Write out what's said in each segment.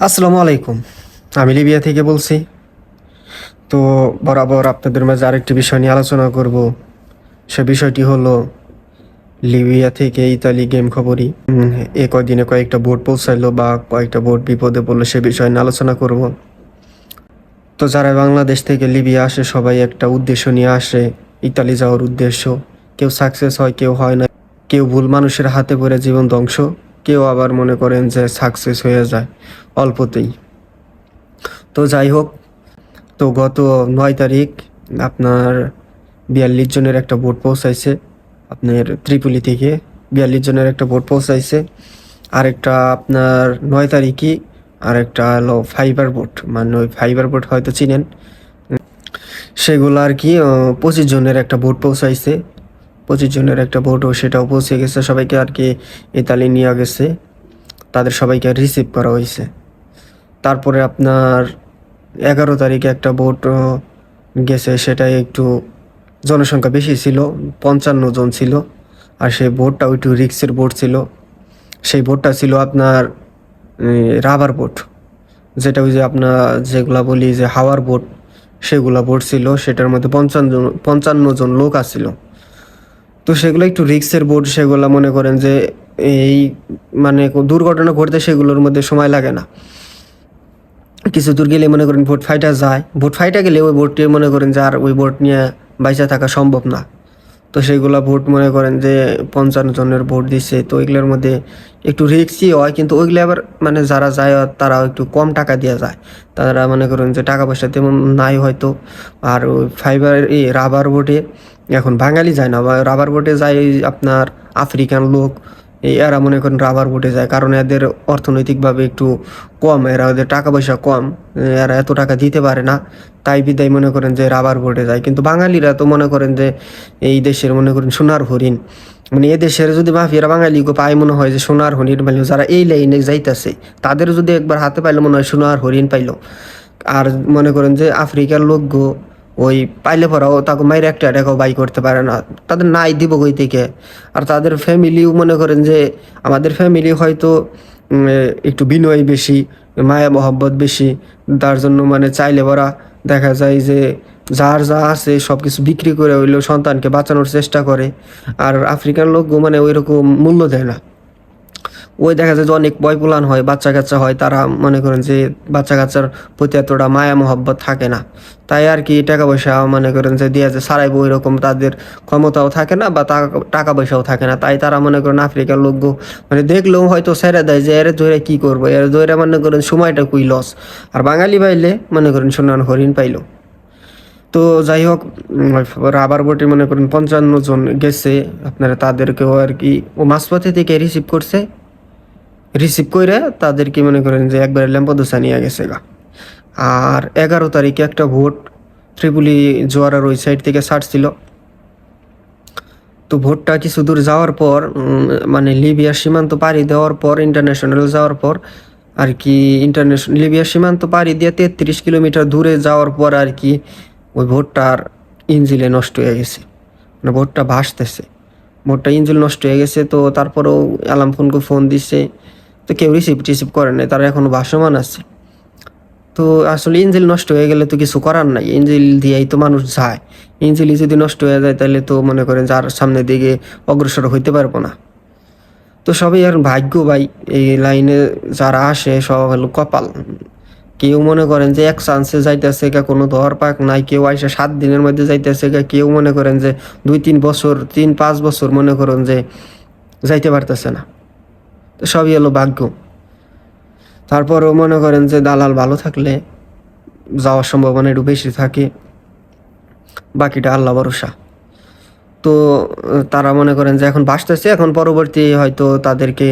আসসালামু আলাইকুম। আমি লিবিয়া থেকে বলছি। তো বরাবর আপনাদের মাঝে আরেকটি বিষয় নিয়ে আলোচনা করব। সে বিষয়টি হলো লিবিয়া থেকে ইতালি গেম খবরই। এ কয়দিনে কয়েকটা বোর্ড পৌঁছাইলো বা কয়েকটা বোর্ড বিপদে পড়ল সে বিষয় নিয়ে আলোচনা করব। তো যারা বাংলাদেশ থেকে লিবিয়া আসে, সবাই একটা উদ্দেশ্য নিয়ে আসে, ইতালি যাওয়ার উদ্দেশ্য। কেউ সাকসেস হয়, কেউ হয় না। কেউ ভুল মানুষের হাতে পড়ে জীবন ধ্বংস। কেউ আবার মনে করেন যে সাকসেস হয়ে যায় অল্পতেই। তো যাই হোক, তো গত নয় তারিখ আপনার বিয়াল্লিশ জনের একটা বোট পৌঁছাইছে, আপনার ত্রিপুলি থেকে বিয়াল্লিশ জনের একটা বোট পৌঁছাইছে। আরেকটা আপনার নয় তারিখই আরেকটা হলো ফাইবার বোট মানে ওই ফাইবার বোট হয়তো চিনেন। সেগুলো আর কি পঁচিশ জনের একটা বোট পৌঁছাইছে। পঁচিশ জনের একটা বোটও সেটাও পৌঁছে গেছে। সবাইকে আর কি ইতালি নিয়ে গেছে। তাদের সবাইকে রিসিভ করা হয়েছে। তারপরে আপনার এগারো তারিখে একটা আহ, গেছে সেটাই একটু জনসংখ্যা বেশি ছিল পঞ্চান্ন জন ছিল। আর সেই বোটটাও একটু রিক্সের বোট ছিল। সেই বোটটা ছিল আপনার রাবার বোট যেটা ওই যে আপনার যেগুলা বলি যে হাওয়ার বোট সেগুলা বোট ছিল। সেটার মধ্যে পঞ্চান্ন পঞ্চান্ন জন লোক আসছিল তো সেগুলো একটু রিক্সের বোর্ড সেগুলো মনে করেন যে এই মানে দুর্ঘটনা ঘটতে সেগুলোর মধ্যে সময় লাগে না। কিছু দূর গেলে মনে করেন ভোট ফাইটা যায়। ভোট ফাইটা গেলে ওই ভোটটি মনে করেন যে আর ওই ভোট নিয়ে বাইচা থাকা সম্ভব না। তো সেগুলা ভোট মনে করেন যে পঞ্চান্ন জনের ভোট দিচ্ছে তো ওইগুলোর মধ্যে একটু রিক্সই হয়, কিন্তু ওইগুলো আবার মানে যারা যায় তারা একটু কম টাকা দিয়ে যায়। তারা মনে করেন যে টাকা পয়সা তেমন নাই হয়তো। আর ফাইবার এই রাবার বোটে এখন বাঙালি যায় না, বা রাবার বোটে যায় আপনার আফ্রিকান লোক এরা মনে করেন রাবার বোটে যায়, কারণ এদের অর্থনৈতিকভাবে একটু কম, এরা ওদের টাকা পয়সা কম, এরা এত টাকা দিতে পারে না, তাই বিদায় মনে করেন যে রাবার বোটে যায়। কিন্তু বাঙালিরা তো মনে করেন যে এই দেশের মনে করেন সোনার হরিণ। মানে এ দেশের যদি মাফিয়ারা বাঙালি পায়, মনে হয় যে সোনার হরিণ পাইলো, যারা এই লাইনে যাইতেছে, তাদের যদি একবার হাতে পাইলো, মনে হয় সোনার হরিণ পাইলো। আর মনে করেন যে আফ্রিকার লোক গো ওই পাইলে পরাও তাকে মায়ের একটা টাকাও বাই করতে পারে না। তাদের নাই দিব কই থেকে? আর তাদের ফ্যামিলিও মনে করেন যে, আমাদের ফ্যামিলি হয়তো একটু বিনয় বেশি, মায়া মহব্বত বেশি। তার জন্য মানে চাইলে পরা দেখা যায় যে, যার যা আছে সব কিছু বিক্রি করে হইলেও সন্তানকে বাঁচানোর চেষ্টা করে। আর আফ্রিকান লোক মানে ওই রকম মূল্য দেয় না। ওই দেখা যায় যে অনেক বয় পুলান হয় বাচ্চা কাচ্চা হয়, তারা মনে করেন যে বাচ্চা কাচ্চার প্রতি এতটা মায়া, মহব্বত থাকে না। তাই আর কি টাকা পয়সা মনে করেন যে দিয়ে যে সারাইবো এরকম তাদের ক্ষমতাও থাকে না বা টাকা পয়সাও থাকে না। তাই তারা মনে করেন আফ্রিকার লোক মানে দেখলেও হয়তো ছেড়ে দেয় যে এর ধরে কি করব, এর ধরে মনে করেন সময়টা কুই লস আর বাঙালি পাইলে মনে করেন সোনার হরিণ পাইলো। তো যাই হোক রাবার বোটে মনে করেন পঞ্চান্ন জন গেছে, আপনারা তাদেরকেও আর কি ও মাঝপথে থেকে রিসিভ করছে। রিসিভ করে তাদেরকে মনে করেন যে একবারে ল্যাম্পদোসা নিয়ে গেছে গা। আর এগারো তারিখে একটা ভোট ত্রিপুলি জোয়ারার ওই সাইড থেকে ছাড়ছিল তো ভোটটা কিছু দূর যাওয়ার পর মানে লিবিয়ার সীমান্ত পাড়ি দেওয়ার পর ইন্টারন্যাশনাল যাওয়ার পর, আর কি ইন্টারন্যাশনাল লিবিয়ার সীমান্ত পাড়ি দিয়ে তেত্রিশ কিলোমিটার দূরে যাওয়ার পর আর কি ওই ভোটটার ইঞ্জিলে নষ্ট হয়ে গেছে। মানে ভোটটা ভাসতেছে। ভোটটা ইঞ্জিল নষ্ট হয়ে গেছে, তো তারপরেও অ্যালার্ম ফোনকে ফোন দিচ্ছে তো কেউ রিসিভ টিসিভ করে নাই, তারা এখনও ভাসমান আছে। তো আসলে ইঞ্জিল নষ্ট হয়ে গেলে তো কিছু করার নাই, ইঞ্জিল দিয়েই তো মানুষ যায়। ইঞ্জিলই যদি নষ্ট হয়ে যায় তাহলে তো মনে করেন যার সামনে দিকে অগ্রসর হইতে পারব না। তো সবই আর ভাগ্য ভাই এই লাইনে যারা আসে সব হলো কপাল। কেউ মনে করেন যে এক চান্সে যাইতেছে গা, কোনো ধর পাক নাই, কেউ আইসে সাত দিনের মধ্যে যাইতেছে গা, কেউ মনে করেন যে দুই, তিন বছর, তিন, পাঁচ বছর মনে করেন যে যাইতে পারতেছে না। তো সবই হলো ভাগ্য। তারপরেও মনে করেন যে দালাল ভালো থাকলে যাওয়ার সম্ভাবনা একটু বেশি থাকে, বাকিটা আল্লাহ ভরসা। তো, তারা মনে করেন যে এখন বাসতেছে এখন পরবর্তী হয়তো তাদেরকে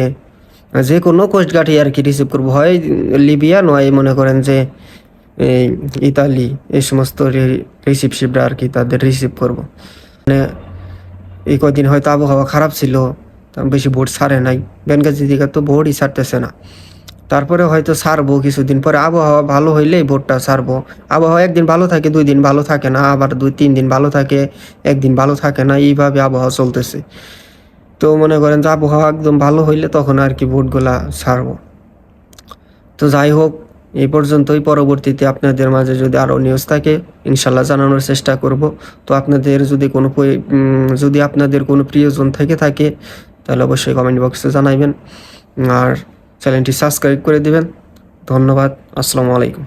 যে কোনো কোস্টগার্ডই আর কি রিসিভ করব। হয় লিবিয়া নয় মনে করেন যে এই ইতালি এই সমস্ত রিসিপশিপরা আর কি তাদের রিসিভ করব। মানে এই কদিন হয়তো আবহাওয়া খারাপ ছিল বেশি ভোট সারে নাই। বেনগাজি দিকে তো ভোটই সারতেছে না। তারপরে হয়তো সারবো কিছুদিন পরে। আবহাওয়া ভালো হইলেই ভোটটা সারবো। আবহাওয়া একদিন ভালো থাকে, দুই দিন ভালো থাকে না। আবার দুই, তিন দিন ভালো থাকে, একদিন ভালো থাকে না। এইভাবে আবহাওয়া চলতেছে। তো মনে করেন যে আবহাওয়া একদম ভালো হইলে তখন আর কি ভোটগুলা সারব। তো যাই হোক, এই পর্যন্তই। পরবর্তীতে আপনাদের মাঝে যদি আরও নিউজ থাকে ইনশাল্লাহ জানানোর চেষ্টা করব। তো আপনাদের যদি কোনো যদি আপনাদের কোনো প্রিয়জন থেকে থাকে তাহলে অবশ্যই কমেন্ট বক্সে জানাইবেন। আর চ্যানেলটি সাবস্ক্রাইব করে দিবেন। ধন্যবাদ। আসসালামু আলাইকুম।